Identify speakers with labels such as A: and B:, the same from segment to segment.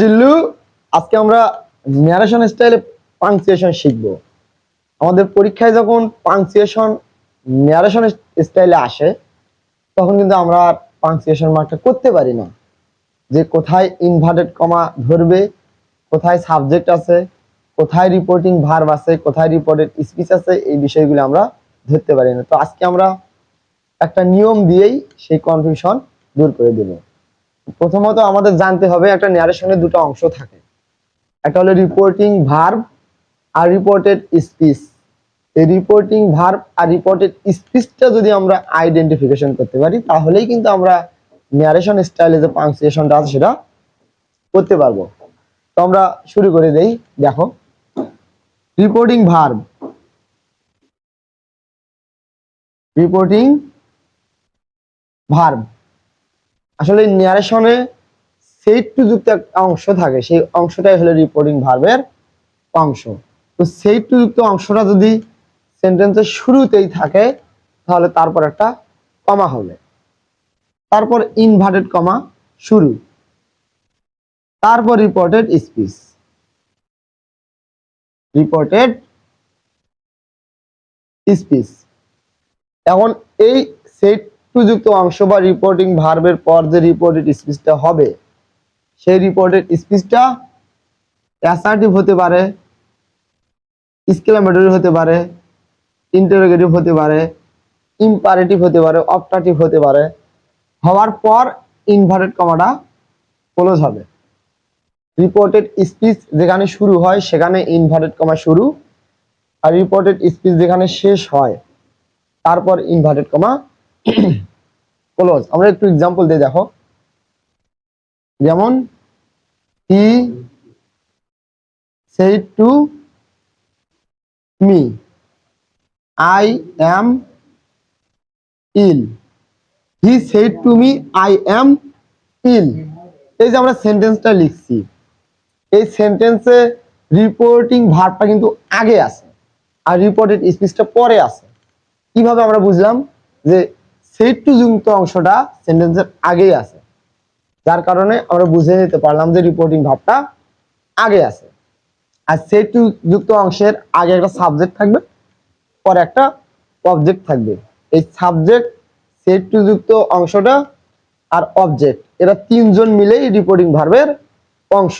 A: জিল্লু, আজকে আমরা ন্যারেশন স্টাইলে পাংচুয়েশন শিখব। আমাদের পরীক্ষায় যখন পাংচুয়েশন ন্যারেশন স্টাইলে আসে, তখন কিন্তু আমরা পাংচুয়েশন মার্কটা করতে পারি না। যে কোথায় ইনভার্টেড কমা ধরবে, কোথায় সাবজেক্ট আছে, কোথায় রিপোর্টিং ভার্ব আছে, কোথায় রিপোর্টেড স্পিচ আছে, এই বিষয়গুলো আমরা ধরতে পারি না। তো আজকে আমরা একটা নিয়ম দিয়েই সেই কনফিউশন দূর করে দেবো। প্রথমত আমাদের জানতে হবে একটা ন্যারেশনের দুটো অংশ থাকে। একটা হলো রিপোর্টিং ভার্ব আর রিপোর্টেড স্পিচ এই রিপোর্টিং ভার্ব আর রিপোর্টেড স্পিচটা যদি আমরা আইডেন্টিফিকেশন করতে পারি, তাহলেই কিন্তু আমরা ন্যারেশন স্টাইলে যে পাংচুয়েশনটা আছে সেটা করতে পারব। তো আমরা শুরু করে দেই, দেখো। রিপোর্টিং ভার্ব রিপোর্টিং ভার্ব আসলে ন্যারেশনে সেট টু যুক্ত একটা অংশ থাকে, সেই অংশটাই হলো রিপোর্টিং ভার্বের অংশ। তো সেট টু যুক্ত অংশটা যদি সেন্টেন্সের শুরুতেই থাকে, তাহলে তারপর একটা কমা হবে তারপর ইনভার্টেড কমা শুরু। তারপর রিপোর্টেড স্পিচ রিপোর্টেড স্পিচ এখন এই সেট টু যুক্ত অংশ বা রিপোর্টিং ভার্বের পর যে রিপোর্টেড স্পিচটা হবে, সেই রিপোর্টেড স্পিচটা অ্যাসার্টিভ হতে পারে এক্সক্লেমেটরি হতে পারে ইন্টারোগেটিভ হতে পারে ইম্পারেটিভ হতে পারে অপটাটিভ হতে পারে, হওয়ার পর ইনভার্টেড কমাটা ক্লোজ হবে। রিপোর্টেড স্পিচ যেখানে শুরু হয়, সেখানে ইনভার্টেড কমা শুরু, আর রিপোর্টেড স্পিচ যেখানে শেষ হয়, তারপর ইনভার্টেড কমা ক্লোজ আমরা একটু এক্সাম্পল দিয়ে দেখো। যেমন he said to me I am ill he said to me I am ill এই যে আমরা সেন্টেন্সটা লিখছি। এই সেন্টেন্সে রিপোর্টিং ভার্বটা কিন্তু আগে আছে। আর রিপোর্টেড স্পিচটা পরে আছে। কীভাবে আমরা বুঝলাম যে সেট টু যুক্ত অংশটা সেন্টেন্সের আগেই আছে। যার কারণে আমরা বুঝে নিতে পারলাম যে রিপোর্টিং ভাবটা আগে আছে। আর সেট টু যুক্ত অংশের আগে একটা সাবজেক্ট থাকবে, পরে একটা অবজেক্ট থাকবে। এই সাবজেক্ট সেট টু যুক্ত অংশটা আর অবজেক্ট এরা তিনজন মিলেই রিপোর্টিং ভার্বের অংশ।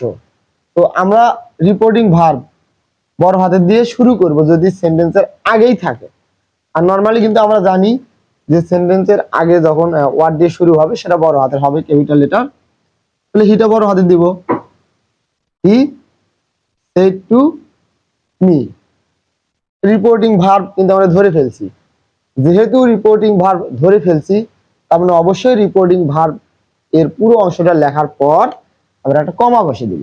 A: তো আমরা রিপোর্টিং ভার্ব বড় হাতের দিয়ে শুরু করব যদি সেন্টেন্সের আগেই থাকে। আর নর্মালি কিন্তু আমরা জানি যে সেন্টেন্সের আগে যখন ওয়ার্ড দিয়ে শুরু হবে, সেটা বড় হাতের হবে ক্যাপিটাল লেটার তাহলে হিটা বড় হাতে দিব। He said to me reporting verb কিন্তু আমরা ধরে ফেলছি। যেহেতু রিপোর্টিং ভার্ব ধরে ফেলছি, তার মানে অবশ্যই রিপোর্টিং ভার্ব এর পুরো অংশটা লেখার পর আমরা একটা কমা বসে দিব।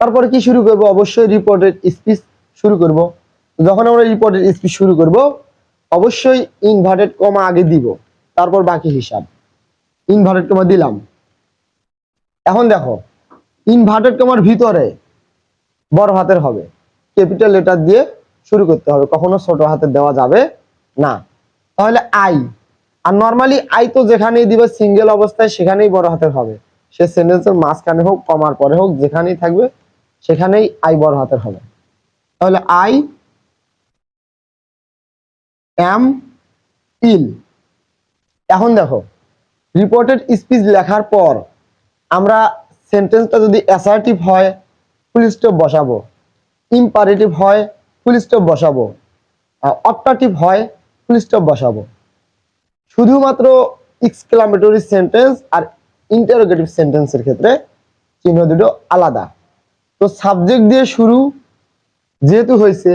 A: তারপরে কি শুরু করব? অবশ্যই রিপোর্টেড স্পিচ শুরু করব। যখন আমরা রিপোর্টেড স্পিচ শুরু করব অবশ্যই ইনভার্টেড কমা আগে দিব, তারপর বাকি হিসাব। ইনভার্টেড কমা দিলাম। এখন দেখো ইনভার্টেড কমার ভিতরে বড় হাতের হবে। ক্যাপিটাল লেটার দিয়ে শুরু করতে হবে, কখনো ছোট হাতের দেওয়া যাবে না। তাহলে আই আর নর্মালি আই তো যেখানেই দিবে সিঙ্গেল অবস্থায় সেখানেই বড় হাতের হবে। সে সেন্টেন্সের মাঝখানে হোক কমার পরে হোক, যেখানেই থাকবে, সেখানেই আই বড় হাতের হবে। তাহলে আই অ্যাম ইল। এখন দেখো রিপোর্টেড স্পিচ লেখার পর আমরা সেন্টেন্সটা যদি অ্যাসার্টিভ হয় ফুল স্টপ বসাবো। ইম্পারেটিভ হয় ফুল বসাবো। অপটাটিভ হয় ফুল বসাবো। শুধুমাত্র এক্সক্লামেটরি সেন্টেন্স আর ইন্টারোগেটিভ সেন্টেন্সের ক্ষেত্রে চিহ্ন দুটো আলাদা। তো সাবজেক্ট দিয়ে শুরু যেহেতু হয়েছে,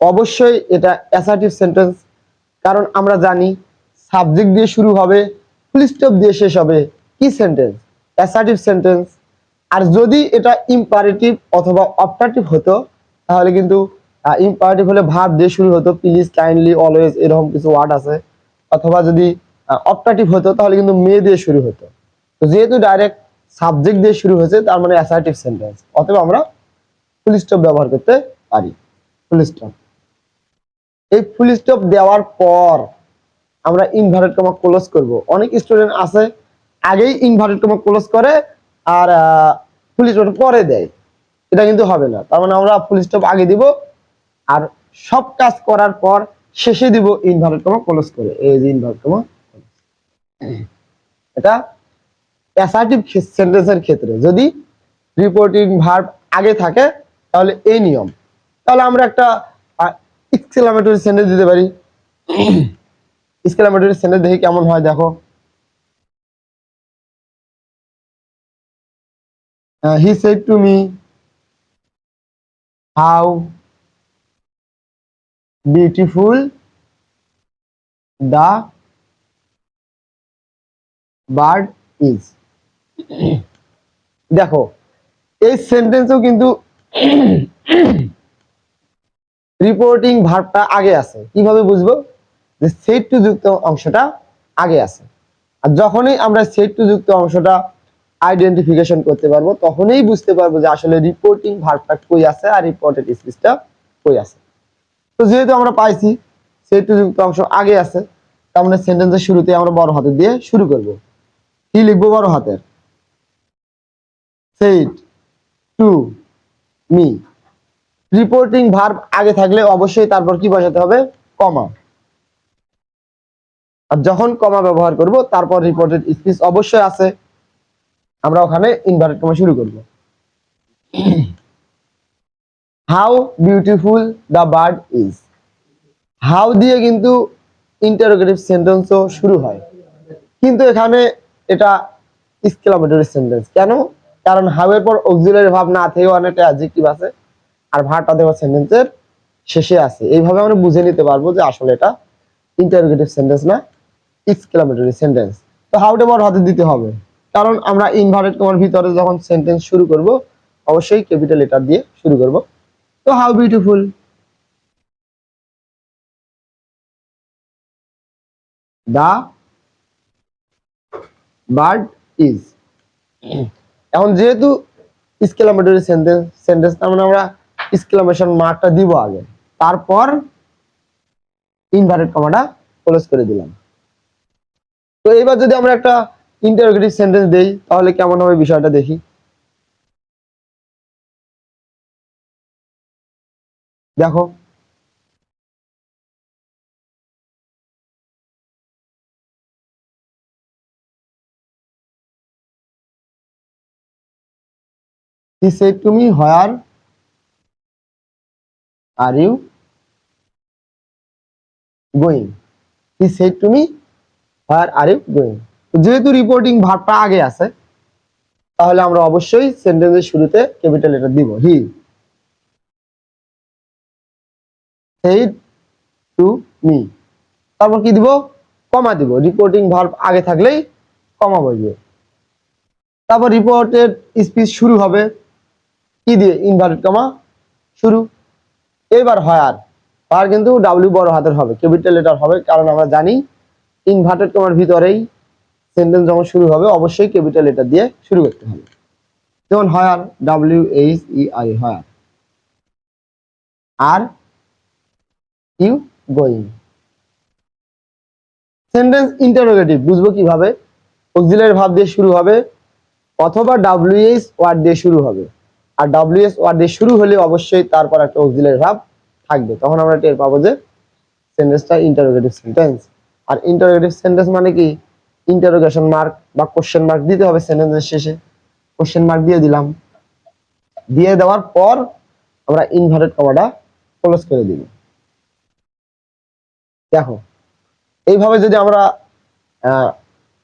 A: অবশ্যই এটা অ্যাসার্টিভ সেন্টেন্স কারণ আমরা জানি সাবজেক্ট দিয়ে শুরু হবে ফুল স্টপ দিয়ে শেষ হবে। কি সেন্টেন্স অ্যাসার্টিভ সেন্টেন্স আর যদি এটা ইম্পারেটিভ অথবা অপটাটিভ হতো, তাহলে কিন্তু ইম্পারেটিভ হলে ভাব দিয়ে শুরু হতো প্লিজ কাইন্ডলি অলওয়েজ এরকম কিছু ওয়ার্ড আছে। অথবা যদি অপটাটিভ হতো, তাহলে কিন্তু মে দিয়ে শুরু হতো। তো যেহেতু ডাইরেক্ট সাবজেক্ট দিয়ে শুরু হয়েছে, তার মানে অ্যাসার্টিভ সেন্টেন্স অথবা আমরা ফুল স্টপ ব্যবহার করতে পারি। ফুল স্টপ এই ফুল স্টপ দেওয়ার পর আমরা ইনভার্টেড কমা ক্লোজ করব। অনেক স্টুডেন্ট আছে, আগেই ইনভার্টেড কমা ক্লোজ করে আর ফুল স্টপ পরে দেয়। এটা কিন্তু হবে না। তার মানে আমরা ফুল স্টপ আগে দিব আর সব কাজ করার পর শেষে দিব ইনভার্টেড কমা ক্লোজ করে। এই যে ইনভার্ট কমা এটা অ্যাসার্টিভ সেন্টেন্সের ক্ষেত্রে। যদি রিপোর্টিং ভার্ব আগে থাকে, তাহলে এই নিয়ম। তাহলে আমরা একটা এক্সক্লামেটরি সেন্টেন্স দিতে পারি। এক্সক্লামেটরি সেন্টেন্স দেখি কেমন হয়, দেখো। He said to me how beautiful the bird is দেখো, এই সেন্টেন্সেও কিন্তু রিপোর্টিং ভার্বটা আগে আছে। কীভাবে বুঝব? যে সেট টু যুক্ত অংশটা আগে আছে। আর যখনই আমরা সেট টু যুক্ত অংশটা আইডেন্টিফিকেশন করতে পারব, তখনই বুঝতে পারব যে আসলে রিপোর্টিং ভার্বটা কই আছে আর রিপোর্টেড স্পিচটা কই আছে। তো যেহেতু আমরা পাইছি সেট টু যুক্ত অংশ আগে আছে, তার মানে সেন্টেন্সের শুরুতে আমরা বড় হাতের দিয়ে শুরু করব। কি লিখব বড় হাতের? Said to me reporting verb আগে থাকলে অবশ্যই তারপর কি বসাতে হবে? কমা আর যখন কমা ব্যবহার করব, তারপর রিপোর্টেড স্পিচ অবশ্যই আছে। আমরা ওখানে ইনভার্টেড কমা শুরু করব। How beautiful the bird is how দিয়ে কিন্তু ইন্টারোগেটিভ সেন্টেন্সও শুরু হয়। কিন্তু এখানে এটা এক্সক্লামেটরি সেন্টেন্স কেন? কারণ হাউ এর পর অক্সিলারি ভাব না থেকেও অনেকটা অ্যাডজেক্টিভ আছে। আর ভার্বটা দেওয়া সেন্টেন্সের শেষে আছে। এইভাবে আমরা বুঝে নিতে পারব যে আসলে এটা ইন্টারোগেটিভ সেন্টেন্স না এক্সক্লামেটরি সেন্টেন্স তো হাউটা বড় হাতে দিতে হবে। কারণ আমরা ইনভার্টেড কমার ভিতরে যখন সেন্টেন্স শুরু করব, অবশ্যই ক্যাপিটাল লেটার দিয়ে শুরু করব। তো how beautiful the bird is এখন যেহেতু স্কেলামেটরি সেন্টেন্স সেন্টেন্স তার মানে আমরা এক্সক্লামেশন মার্কটা দিব আগে। তারপর ইনভার্টেড কমাটা ক্লোজ করে দিলাম। তো এবার যদি আমরা একটা ইন্টারোগেটিভ সেন্টেন্স দেই তাহলে কেমন হবে বিষয়টা দেখি। দেখো। He said to me, Where are you going said to me, Where are you going? তো যেহেতু রিপোর্টিং ভার্বটা আগে আছে তাহলে আমরা অবশ্যই সেন্টেন্সের শুরুতে ক্যাপিটাল লেটার দিব। হি said টু মি তারপর কি দিব? কমা দিব। রিপোর্টিং ভার্ব আগে থাকলেই কমা বসবে। তারপর রিপোর্টের স্পিচ শুরু হবে। কি দিয়ে? ইনভার্টেড কমা শুরু। হয় আর। আর কিন্তু ডাব্লিউ বড় হাতের হবে ক্যাপিটাল লেটার হবে, কারণ আমরা জানি ইনভার্টেড কমার ভিতরেই সেন্টেন্স যখন শুরু হবে, অবশ্যই ক্যাপিটাল লেটার দিয়ে শুরু করতে হবে। যেমন হয় আর ডাব্লিউ এইচ ই আই হয় আর। ইউ গোয়িং সেন্টেন্স ইন্টারোগেটিভ বুঝব কীভাবে? অক্সিলারি ভাব দিয়ে শুরু হবে, অথবা ডাব্লিউএস ওয়ার্ড দিয়ে শুরু হবে। আর ডাব্লিউএস ওয়ার্ড দিয়ে শুরু হলে অবশ্যই তারপর একটা অক্সিলারি ভাব থাকবে, তখন আমরা টের পাবো যে সেন্টেন্সটা ইন্টারোগেটিভ সেন্টেন্স আর ইন্টারোগেটিভ সেন্টেন্স মানে কি? ইন্টারোগেশন মার্ক বা কোশ্চেন মার্ক দিতে হবে সেন্টেন্সের শেষে। কোশ্চেন মার্ক দিয়ে দিলাম। দিয়ে দেওয়ার পর আমরা ইনভার্টেড কমাটা ক্লোজ করে দিব। দেখো, এইভাবে যদি আমরা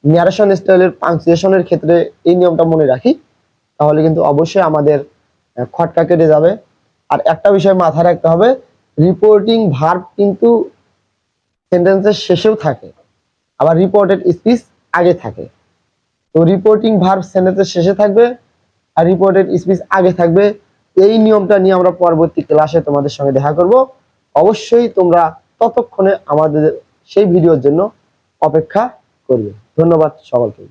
A: ন্যারেশন স্টাইলের পাংচুয়েশনের ক্ষেত্রে এই নিয়মটা মনে রাখি, তাহলে কিন্তু অবশ্যই আমাদের খটকা কেটে যাবে। আর একটা বিষয় মাথায় রাখতে হবে রিপোর্টিং ভার্ব কিন্তু সেন্টেন্সের শেষেও থাকে, আবার রিপোর্টেড স্পিচ আগে থাকে। তো রিপোর্টিং ভার্ব সেন্টেন্সের শেষে থাকবে আর রিপোর্টেড স্পিচ আগে থাকবে। এই নিয়মটা নিয়ে আমরা পরবর্তী ক্লাসে তোমাদের সঙ্গে দেখা করব। অবশ্যই তোমরা ততক্ষণে আমাদের সেই ভিডিওর জন্য অপেক্ষা করবে ধন্যবাদ সকলকে